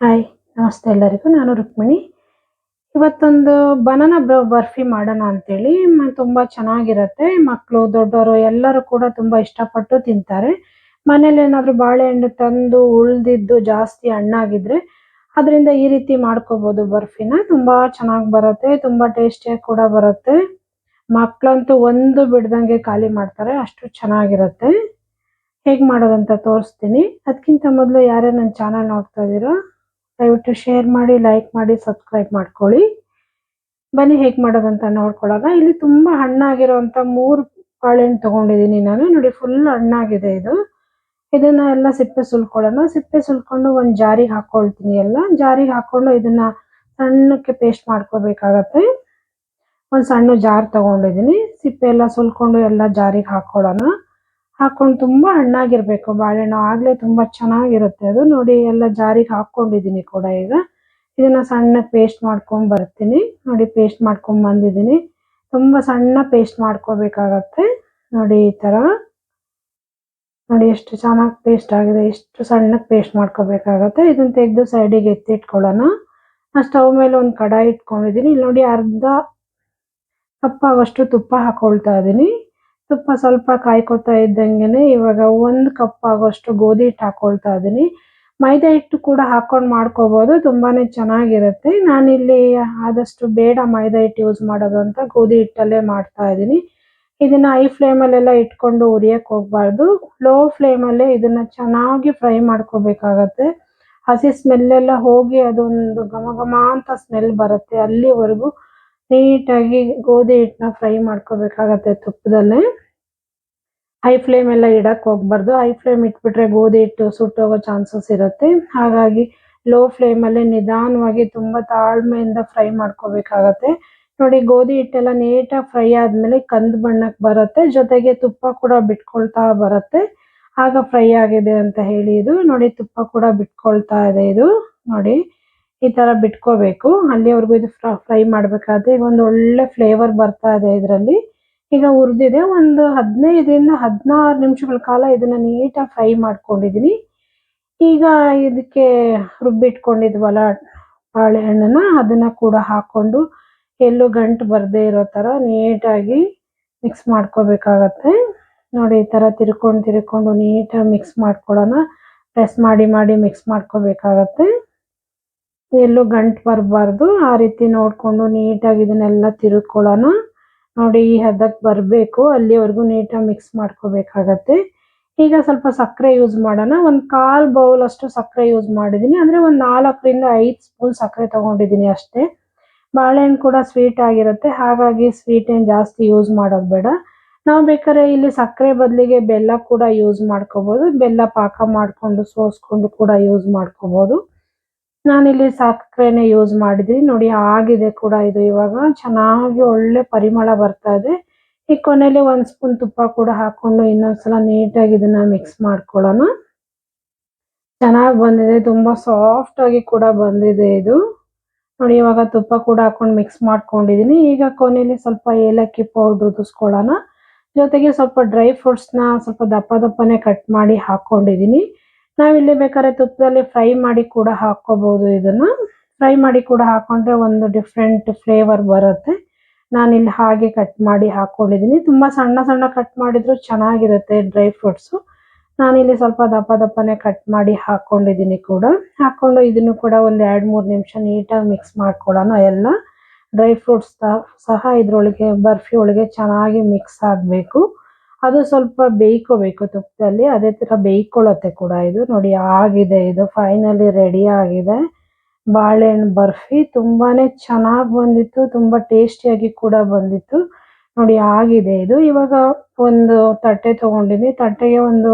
Hi, ನಮಸ್ತೆ ಎಲ್ಲರಿಗೂ. ನಾನು ರುಕ್ಮಿಣಿ. ಇವತ್ತೊಂದು ಬನಾನ ಬರ್ಫಿ ಮಾಡೋಣ ಅಂತೇಳಿ. ತುಂಬಾ ಚೆನ್ನಾಗಿರತ್ತೆ. ಮಕ್ಕಳು ದೊಡ್ಡವರು ಎಲ್ಲರೂ ಕೂಡ ತುಂಬಾ ಇಷ್ಟಪಟ್ಟು ತಿಂತಾರೆ. ಮನೇಲಿ ಏನಾದರೂ ಬಾಳೆಹಣ್ಣು ತಂದು ಉಳ್ದಿದ್ದು ಜಾಸ್ತಿ ಹಣ್ಣಾಗಿದ್ರೆ ಅದರಿಂದ ಈ ರೀತಿ ಮಾಡ್ಕೋಬೋದು ಬರ್ಫಿನ. ತುಂಬಾ ಚೆನ್ನಾಗಿ ಬರುತ್ತೆ. ತುಂಬಾ ಟೇಸ್ಟಿಯಾಗಿ ಕೂಡ ಬರುತ್ತೆ. ಮಕ್ಕಳಂತೂ ಒಂದು ಬಿಡ್ದಂಗೆ ಖಾಲಿ ಮಾಡ್ತಾರೆ. ಅಷ್ಟು ಚೆನ್ನಾಗಿರುತ್ತೆ. ಹೇಗೆ ಮಾಡೋದಂತ ತೋರಿಸ್ತೀನಿ. ಅದಕ್ಕಿಂತ ಮೊದಲು ಯಾರೇ ನನ್ನ ಚಾನಲ್ ನೋಡ್ತಾ ಇದ್ದೀರಾ ದಯವಿಟ್ಟು ಶೇರ್ ಮಾಡಿ ಲೈಕ್ ಮಾಡಿ ಸಬ್ಸ್ಕ್ರೈಬ್ ಮಾಡ್ಕೊಳ್ಳಿ. ಬನ್ನಿ ಹೇಗೆ ಮಾಡೋದಂತ ನೋಡ್ಕೊಳ್ಳೋಣ. ಇಲ್ಲಿ ತುಂಬಾ ಹಣ್ಣಾಗಿರುವಂಥ ಮೂರು ಬಾಳೆಹಣ್ಣು ತೊಗೊಂಡಿದ್ದೀನಿ ನಾನು. ನೋಡಿ ಫುಲ್ ಹಣ್ಣಾಗಿದೆ ಇದು. ಇದನ್ನ ಎಲ್ಲ ಸಿಪ್ಪೆ ಸುಲ್ಕೊಳ್ಳೋಣ. ಸಿಪ್ಪೆ ಸುಲ್ಕೊಂಡು ಒಂದು ಜಾರಿಗೆ ಹಾಕೊಳ್ತೀನಿ ಎಲ್ಲ. ಜಾರಿಗೆ ಹಾಕೊಂಡು ಇದನ್ನ ಸಣ್ಣಕ್ಕೆ ಪೇಸ್ಟ್ ಮಾಡ್ಕೋಬೇಕಾಗತ್ತೆ. ಒಂದು ಸಣ್ಣ ಜಾರ್ ತಗೊಂಡಿದ್ದೀನಿ. ಸಿಪ್ಪೆ ಎಲ್ಲ ಸುಲ್ಕೊಂಡು ಎಲ್ಲ ಜಾರಿಗೆ ಹಾಕೊಳ್ಳೋಣ. ಹಾಕೊಂಡು ತುಂಬಾ ಹಣ್ಣಾಗಿರ್ಬೇಕು. ಬಾಳೆಹಣ್ಣು ಆಗ್ಲೇ ತುಂಬಾ ಚೆನ್ನಾಗಿರುತ್ತೆ. ಅದು ನೋಡಿ ಎಲ್ಲ ಜಾರಿಗೆ ಹಾಕೊಂಡಿದೀನಿ ಕೂಡ ಈಗ. ಇದನ್ನ ಸಣ್ಣ ಪೇಸ್ಟ್ ಮಾಡ್ಕೊಂಡ್ ಬರ್ತೀನಿ. ನೋಡಿ ಪೇಸ್ಟ್ ಮಾಡ್ಕೊಂಡ್ ಬಂದಿದೀನಿ. ತುಂಬಾ ಸಣ್ಣ ಪೇಸ್ಟ್ ಮಾಡ್ಕೋಬೇಕಾಗತ್ತೆ. ನೋಡಿ ಈ ತರ. ನೋಡಿ ಎಷ್ಟು ಚೆನ್ನಾಗಿ ಪೇಸ್ಟ್ ಆಗಿದೆ. ಎಷ್ಟು ಸಣ್ಣ ಪೇಸ್ಟ್ ಮಾಡ್ಕೋಬೇಕಾಗತ್ತೆ. ಇದನ್ನ ತೆಗೆದು ಸೈಡಿಗೆ ಎತ್ತಿಟ್ಕೊಳ್ಳೋಣ. ನಾ ಸ್ಟವ್ ಮೇಲೆ ಒಂದು ಕಡಾಯಿ ಇಟ್ಕೊಂಡಿದ್ದೀನಿ ಇಲ್ಲಿ ನೋಡಿ ಅರ್ಧ ಕಪ್ ಆಗೋಷ್ಟು ತುಪ್ಪ ಹಾಕೊಳ್ತಾ ಇದ್ದೀನಿ ತುಪ್ಪ ಸ್ವಲ್ಪ ಕಾಯ್ಕೊತಾ ಇದ್ದಂಗೆನೆ ಇವಾಗ ಒಂದು ಕಪ್ ಆಗೋಷ್ಟು ಗೋಧಿ ಹಿಟ್ಟು ಹಾಕೊಳ್ತಾ ಇದ್ದೀನಿ ಮೈದಾ ಹಿಟ್ಟು ಕೂಡ ಹಾಕೊಂಡು ಮಾಡ್ಕೋಬಹುದು ತುಂಬಾನೇ ಚೆನ್ನಾಗಿರುತ್ತೆ. ನಾನಿಲ್ಲಿ ಆದಷ್ಟು ಬೇಡ ಮೈದಾ ಹಿಟ್ಟು ಯೂಸ್ ಮಾಡೋದು ಅಂತ ಗೋಧಿ ಹಿಟ್ಟಲ್ಲೇ ಮಾಡ್ತಾ ಇದ್ದೀನಿ ಇದನ್ನ ಐ ಫ್ಲೇಮಲ್ಲೆಲ್ಲ ಇಟ್ಕೊಂಡು ಉರಿಯಕ್ಕೆ ಹೋಗ್ಬಾರ್ದು. ಲೋ ಫ್ಲೇಮ್ ಅಲ್ಲೇ ಇದನ್ನ ಚೆನ್ನಾಗಿ ಫ್ರೈ ಮಾಡ್ಕೋಬೇಕಾಗತ್ತೆ. ಹಸಿ ಸ್ಮೆಲ್ ಎಲ್ಲ ಹೋಗಿ ಅದೊಂದು ಘಮ ಘಮ ಅಂತ ಸ್ಮೆಲ್ ಬರುತ್ತೆ ಅಲ್ಲಿವರೆಗೂ. ನೀಟಾಗಿ ಗೋಧಿ ಹಿಟ್ಟನ್ನ ಫ್ರೈ ಮಾಡ್ಕೋಬೇಕಾಗತ್ತೆ ತುಪ್ಪದಲ್ಲೇ. ಹೈ ಫ್ಲೇಮ್ ಎಲ್ಲ ಇಡಕ್ ಹೋಗ್ಬಾರ್ದು. ಹೈ ಫ್ಲೇಮ್ ಇಟ್ಬಿಟ್ರೆ ಗೋಧಿ ಹಿಟ್ಟು ಸುಟ್ಟೋಗೋ ಚಾನ್ಸಸ್ ಇರುತ್ತೆ. ಹಾಗಾಗಿ ಲೋ ಫ್ಲೇಮ್ ಅಲ್ಲಿ ನಿಧಾನವಾಗಿ ತುಂಬಾ ತಾಳ್ಮೆಯಿಂದ ಫ್ರೈ ಮಾಡ್ಕೋಬೇಕಾಗತ್ತೆ. ನೋಡಿ, ಗೋಧಿ ಹಿಟ್ಟೆಲ್ಲ ನೀಟಾಗಿ ಫ್ರೈ ಆದ್ಮೇಲೆ ಕಂದ್ ಬಣ್ಣಕ್ಕೆ ಬರುತ್ತೆ. ಜೊತೆಗೆ ತುಪ್ಪ ಕೂಡ ಬಿಟ್ಕೊಳ್ತಾ ಬರುತ್ತೆ. ಆಗ ಫ್ರೈ ಆಗಿದೆ ಅಂತ ಹೇಳಿ ಇದು. ನೋಡಿ, ತುಪ್ಪ ಕೂಡ ಬಿಟ್ಕೊಳ್ತಾ ಇದೆ ಇದು. ನೋಡಿ. ಈ ತರ ಬಿಟ್ಕೋಬೇಕು. ಅಲ್ಲಿವರೆಗೂ ಇದು ಫ್ರೈ ಮಾಡ್ಬೇಕಾದ್ರೆ ಈಗ ಒಂದು ಒಳ್ಳೆ ಫ್ಲೇವರ್ ಬರ್ತಾ ಇದೆ ಇದರಲ್ಲಿ. ಈಗ ಹುರಿದಿದೆ, ಒಂದು ಹದಿನೈದರಿಂದ ಹದಿನಾರು ನಿಮಿಷಗಳ ಕಾಲ ಇದನ್ನ ನೀಟಾಗಿ ಫ್ರೈ ಮಾಡ್ಕೊಂಡಿದೀನಿ. ಈಗ ಇದಕ್ಕೆ ರುಬ್ಬಿಟ್ಕೊಂಡಿದ್ವಲ್ಲ ಬಾಳೆಹಣ್ಣನ್ನ, ಅದನ್ನ ಕೂಡ ಹಾಕೊಂಡು ಎಲ್ಲೂ ಗಂಟು ಬರದೇ ಇರೋ ತರ ನೀಟಾಗಿ ಮಿಕ್ಸ್ ಮಾಡ್ಕೋಬೇಕಾಗತ್ತೆ. ನೋಡಿ, ಈ ತರ ತಿರ್ಕೊಂಡು ತಿರ್ಕೊಂಡು ನೀಟಾಗಿ ಮಿಕ್ಸ್ ಮಾಡ್ಕೊಳ್ಳೋಣ. ಪ್ರೆಸ್ ಮಾಡಿ ಮಾಡಿ ಮಿಕ್ಸ್ ಮಾಡ್ಕೋಬೇಕಾಗತ್ತೆ. ಎಲ್ಲೂ ಗಂಟು ಬರಬಾರ್ದು. ಆ ರೀತಿ ನೋಡ್ಕೊಂಡು ನೀಟಾಗಿ ಇದನ್ನೆಲ್ಲ ತಿರುಕೊಳ್ಳೋಣ. ನೋಡಿ, ಈ ಹದಕ್ಕೆ ಬರಬೇಕು. ಅಲ್ಲಿವರೆಗೂ ನೀಟಾಗಿ ಮಿಕ್ಸ್ ಮಾಡ್ಕೋಬೇಕಾಗತ್ತೆ. ಈಗ ಸ್ವಲ್ಪ ಸಕ್ಕರೆ ಯೂಸ್ ಮಾಡೋಣ. ಒಂದು ಕಾಲ್ ಬೌಲ್ ಅಷ್ಟು ಸಕ್ಕರೆ ಯೂಸ್ ಮಾಡಿದ್ದೀನಿ ಅಂದ್ರೆ ಒಂದು ನಾಲ್ಕರಿಂದ ಐದು ಸ್ಪೂನ್ ಸಕ್ಕರೆ ತಗೊಂಡಿದ್ದೀನಿ ಅಷ್ಟೇ. ಬಾಳೆಹಣ್ಣು ಕೂಡ ಸ್ವೀಟ್ ಆಗಿರುತ್ತೆ. ಹಾಗಾಗಿ ಸ್ವೀಟ್ ಏನು ಜಾಸ್ತಿ ಯೂಸ್ ಮಾಡೋದು ಬೇಡ. ನಾವು ಬೇಕಾದ್ರೆ ಇಲ್ಲಿ ಸಕ್ಕರೆ ಬದಲಿಗೆ ಬೆಲ್ಲ ಕೂಡ ಯೂಸ್ ಮಾಡ್ಕೋಬಹುದು ಬೆಲ್ಲ ಪಾಕ ಮಾಡ್ಕೊಂಡು, ಸೋಸ್ಕೊಂಡು ಕೂಡ ಯೂಸ್ ಮಾಡ್ಕೋಬಹುದು ನಾನಿಲ್ಲಿ ಸಕ್ಕರೆನೆ ಯೂಸ್ ಮಾಡಿದ್ವಿ ನೋಡಿ ಆಗಿದೆ ಕೂಡ ಇದು ಇವಾಗ. ಚೆನ್ನಾಗಿ ಒಳ್ಳೆ ಪರಿಮಳ ಬರ್ತಾ ಇದೆ. ಈ ಕೊನೆಯಲ್ಲಿ ಒಂದ್ ಸ್ಪೂನ್ ತುಪ್ಪ ಕೂಡ ಹಾಕೊಂಡು ಇನ್ನೊಂದ್ಸಲ ನೀಟಾಗಿ ಇದನ್ನ ಮಿಕ್ಸ್ ಮಾಡ್ಕೊಳ್ಳೋಣ. ಚೆನ್ನಾಗಿ ಬಂದಿದೆ. ತುಂಬಾ ಸಾಫ್ಟ್ ಆಗಿ ಕೂಡ ಬಂದಿದೆ ಇದು. ನೋಡಿ ಇವಾಗ ತುಪ್ಪ ಕೂಡ ಹಾಕೊಂಡು ಮಿಕ್ಸ್ ಮಾಡ್ಕೊಂಡಿದೀನಿ ಈಗ ಕೊನೆಯಲ್ಲಿ ಸ್ವಲ್ಪ ಏಲಕ್ಕಿ ಪೌಡರ್ ಉದಿಸ್ಕೊಳ್ಳೋಣ ಜೊತೆಗೆ ಸ್ವಲ್ಪ ಡ್ರೈ ಫ್ರೂಟ್ಸ್ನ ಸ್ವಲ್ಪ ದಪ್ಪ ದಪ್ಪನೆ ಕಟ್ ಮಾಡಿ ಹಾಕೊಂಡಿದೀನಿ ನಾವಿಲ್ಲಿ ಬೇಕಾದ್ರೆ ತುಪ್ಪದಲ್ಲಿ ಫ್ರೈ ಮಾಡಿ ಕೂಡ ಹಾಕೋಬಹುದು ಇದನ್ನ. ಫ್ರೈ ಮಾಡಿ ಕೂಡ ಹಾಕೊಂಡ್ರೆ ಒಂದು ಡಿಫ್ರೆಂಟ್ ಫ್ಲೇವರ್ ಬರುತ್ತೆ. ನಾನಿಲ್ಲಿ ಹಾಗೆ ಕಟ್ ಮಾಡಿ ಹಾಕೊಂಡಿದೀನಿ. ತುಂಬಾ ಸಣ್ಣ ಸಣ್ಣ ಕಟ್ ಮಾಡಿದ್ರು ಚೆನ್ನಾಗಿರುತ್ತೆ ಡ್ರೈ ಫ್ರೂಟ್ಸ್ ನಾನಿಲ್ಲಿ ಸ್ವಲ್ಪ ದಪ್ಪ ದಪ್ಪನೆ ಕಟ್ ಮಾಡಿ ಹಾಕೊಂಡಿದೀನಿ ಕೂಡ. ಹಾಕೊಂಡು ಇದನ್ನು ಕೂಡ ಒಂದ್ ಎರಡು ಮೂರು ನಿಮಿಷ ನೀಟಾಗಿ ಮಿಕ್ಸ್ ಮಾಡ್ಕೊಳ್ಳೋಣ ಎಲ್ಲ. ಡ್ರೈ ಫ್ರೂಟ್ಸ್ ಸಹ ಇದ್ರೊಳಗೆ ಬರ್ಫಿ ಒಳಗೆ ಚೆನ್ನಾಗಿ ಮಿಕ್ಸ್ ಆಗ್ಬೇಕು. ಅದು ಸ್ವಲ್ಪ ಬೇಯ್ಕೋಬೇಕು ತುಪ್ಪದಲ್ಲಿ. ಅದೇ ತರ ಬೇಯ್ಕೊಳ್ಳುತ್ತೆ ಕೂಡ ಇದು. ನೋಡಿ, ಆಗಿದೆ ಇದು. ಫೈನಲಿ ರೆಡಿ ಆಗಿದೆ. ಬಾಳೆಹಣ್ಣು ಬರ್ಫಿ ತುಂಬಾನೇ ಚೆನ್ನಾಗಿ ಬಂದಿತ್ತು. ತುಂಬಾ ಟೇಸ್ಟಿಯಾಗಿ ಕೂಡ ಬಂದಿತ್ತು. ನೋಡಿ, ಆಗಿದೆ ಇದು. ಇವಾಗ ಒಂದು ತಟ್ಟೆ ತಗೊಂಡಿನಿ ತಟ್ಟೆಗೆ ಒಂದು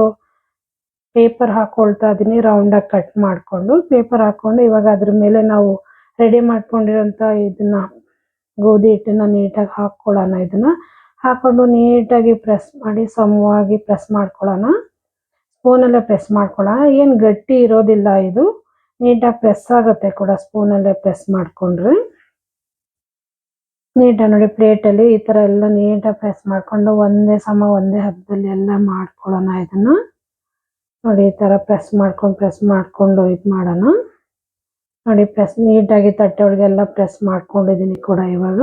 ಪೇಪರ್ ಹಾಕೊಳ್ತಾ ಇದೀನಿ ರೌಂಡ್ ಆಗಿ ಕಟ್ ಮಾಡ್ಕೊಂಡು. ಪೇಪರ್ ಹಾಕೊಂಡು ಇವಾಗ ಅದ್ರ ಮೇಲೆ ನಾವು ರೆಡಿ ಮಾಡ್ಕೊಂಡಿರೋಂತ ಇದನ್ನ, ಗೋಧಿ ಹಿಟ್ಟನ್ನ ನೀಟಾಗಿ ಹಾಕೊಳ್ಳೋಣ ಇದನ್ನ. ಹಾಕೊಂಡು ನೀಟಾಗಿ ಪ್ರೆಸ್ ಮಾಡಿ, ಸಮವಾಗಿ ಪ್ರೆಸ್ ಮಾಡ್ಕೊಳ್ಳೋಣ. ಸ್ಪೂನಲ್ಲೇ ಪ್ರೆಸ್ ಮಾಡ್ಕೊಳ್ಳೋಣ. ಏನು ಗಟ್ಟಿ ಇರೋದಿಲ್ಲ ಇದು. ನೀಟಾಗಿ ಪ್ರೆಸ್ ಆಗುತ್ತೆ ಕೂಡ ಸ್ಪೂನಲ್ಲೇ ಪ್ರೆಸ್ ಮಾಡ್ಕೊಂಡ್ರೆ. ನೀಟಾಗಿ ನೋಡಿ ಪ್ಲೇಟಲ್ಲಿ ಈ ಥರ ಎಲ್ಲ ನೀಟಾಗಿ ಪ್ರೆಸ್ ಮಾಡ್ಕೊಂಡು ಒಂದೇ ಸಮ, ಒಂದೇ ಹಬ್ಬದಲ್ಲಿ ಎಲ್ಲ ಮಾಡ್ಕೊಳ್ಳೋಣ ಇದನ್ನು. ನೋಡಿ ಈ ಥರ ಪ್ರೆಸ್ ಮಾಡ್ಕೊಂಡು ಪ್ರೆಸ್ ಮಾಡ್ಕೊಂಡು ಇದು ಮಾಡೋಣ. ನೋಡಿ ಪ್ರೆಸ್ ನೀಟಾಗಿ ತಟ್ಟೆ ಒಳಗೆಲ್ಲ ಪ್ರೆಸ್ ಮಾಡ್ಕೊಂಡಿದ್ದೀನಿ ಕೂಡ ಇವಾಗ.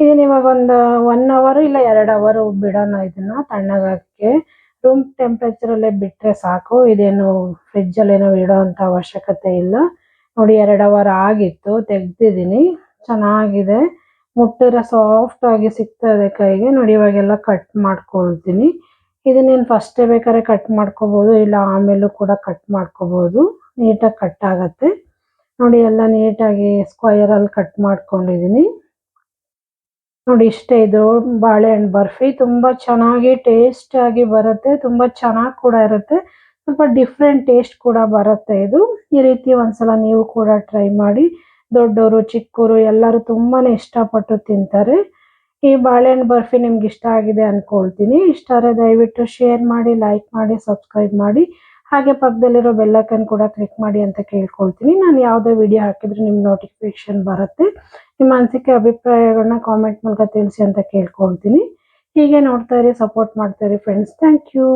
ಇದನ್ನ ಇವಾಗ ಒಂದು ಒನ್ ಅವರ್ ಇಲ್ಲ ಎರಡ್ ಅವರ್ ಬಿಡೋಣ ಇದನ್ನ ತಣ್ಣಗಾಗಕ್ಕೆ. ರೂಮ್ ಟೆಂಪರೇಚರ್ ಅಲ್ಲೇ ಬಿಟ್ರೆ ಸಾಕು. ಇದೇನು ಫ್ರಿಡ್ಜ್ ಅಲ್ಲಿ ಏನೋ ಇಡೋ ಅಂತ ಅವಶ್ಯಕತೆ ಇಲ್ಲ. ನೋಡಿ ಎರಡ್ ಅವರ್ ಆಗಿತ್ತು ತೆಗ್ದಿದೀನಿ ಚೆನ್ನಾಗಿದೆ. ಮುಟ್ಟಿದ್ರೆ ಸಾಫ್ಟ್ ಆಗಿ ಸಿಗ್ತದೆ ಕೈಗೆ. ನೋಡಿ ಇವಾಗೆಲ್ಲ ಕಟ್ ಮಾಡ್ಕೊಳ್ತೀನಿ. ಇದನ್ನೇನು ಫಸ್ಟ್ ಬೇಕಾದ್ರೆ ಕಟ್ ಮಾಡ್ಕೋಬಹುದು ಇಲ್ಲ ಆಮೇಲೂ ಕೂಡ ಕಟ್ ಮಾಡ್ಕೋಬಹುದು ನೀಟಾಗಿ ಕಟ್ ಆಗತ್ತೆ. ನೋಡಿ ಎಲ್ಲ ನೀಟಾಗಿ ಸ್ಕ್ವಯರ್ ಅಲ್ಲಿ ಕಟ್ ಮಾಡ್ಕೊಂಡಿದೀನಿ ನೋಡಿ, ಇಷ್ಟೇ ಇದು ಬಾಳೆಹಣ್ಣು. ಬರ್ಫಿ ತುಂಬಾ ಚೆನ್ನಾಗಿ ಟೇಸ್ಟ್ ಆಗಿ ಬರುತ್ತೆ, ತುಂಬಾ ಚೆನ್ನಾಗಿ ಕೂಡ ಇರುತ್ತೆ. ಸ್ವಲ್ಪ ಡಿಫ್ರೆಂಟ್ ಟೇಸ್ಟ್ ಕೂಡ ಬರುತ್ತೆ ಇದು. ಈ ರೀತಿ ಒಂದ್ಸಲ ನೀವು ಕೂಡ ಟ್ರೈ ಮಾಡಿ ದೊಡ್ಡವರು ಚಿಕ್ಕವರು ಎಲ್ಲರೂ ತುಂಬಾನೇ ಇಷ್ಟಪಟ್ಟು ತಿಂತಾರೆ. ಈ ಬಾಳೆಹಣ್ಣು ಬರ್ಫಿ ನಿಮ್ಗೆ ಇಷ್ಟ ಆಗಿದೆ ಅನ್ಕೊಳ್ತೀನಿ. ಇಷ್ಟ ಆದರೆ ದಯವಿಟ್ಟು ಶೇರ್ ಮಾಡಿ ಲೈಕ್ ಮಾಡಿ ಸಬ್ಸ್ಕ್ರೈಬ್ ಮಾಡಿ. ಹಾಗೆ ಪಕ್ಕದಲ್ಲಿರೋ ಬೆಲ್ಲಕನ್ ಕೂಡ ಕ್ಲಿಕ್ ಮಾಡಿ ಅಂತ ಕೇಳ್ಕೊಳ್ತೀನಿ. ನಾನು ಯಾವುದೇ ವಿಡಿಯೋ ಹಾಕಿದ್ರೆ ನಿಮ್ಗೆ ನೋಟಿಫಿಕೇಶನ್ ಬರುತ್ತೆ. ನಿಮ್ಮ ಅನಿಸಿಕೆ ಅಭಿಪ್ರಾಯಗಳನ್ನ ಕಾಮೆಂಟ್ ಮೂಲಕ ತಿಳಿಸಿ ಅಂತ ಕೇಳ್ಕೊಳ್ತೀನಿ. ಹೀಗೆ ನೋಡ್ತಾ ಇರಿ ಸಪೋರ್ಟ್ ಮಾಡ್ತಾ ಇರಿ ಫ್ರೆಂಡ್ಸ್ ಥ್ಯಾಂಕ್ ಯು